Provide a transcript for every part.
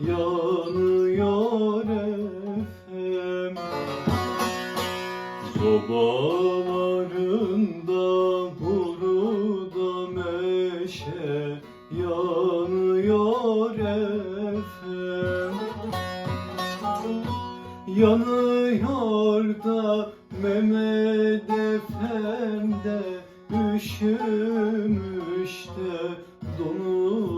yanıyor efem. Sobalarında kuru da meşe yanıyor efem. Yanıyor da Mehmet Efendi üşümüş de donur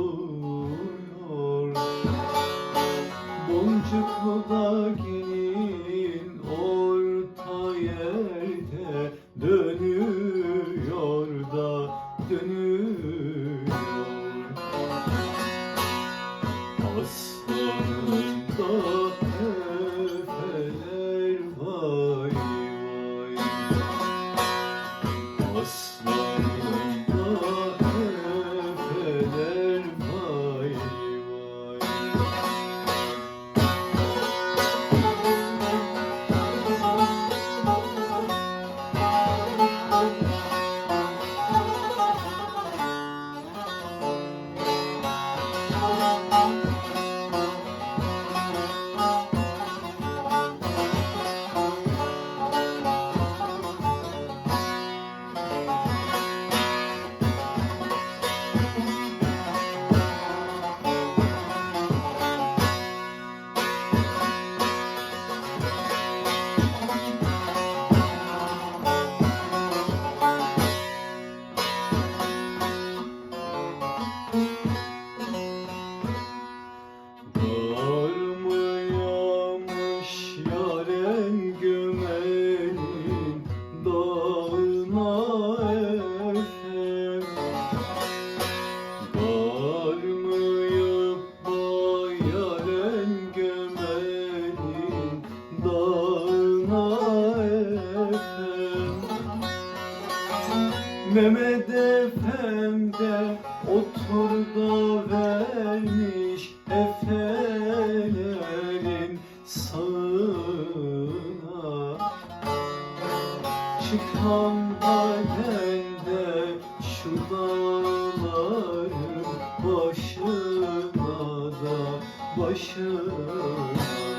Mehmet Efem de otur da vermiş efelerin sağına. Çıkan halinde şu dağların başına da başına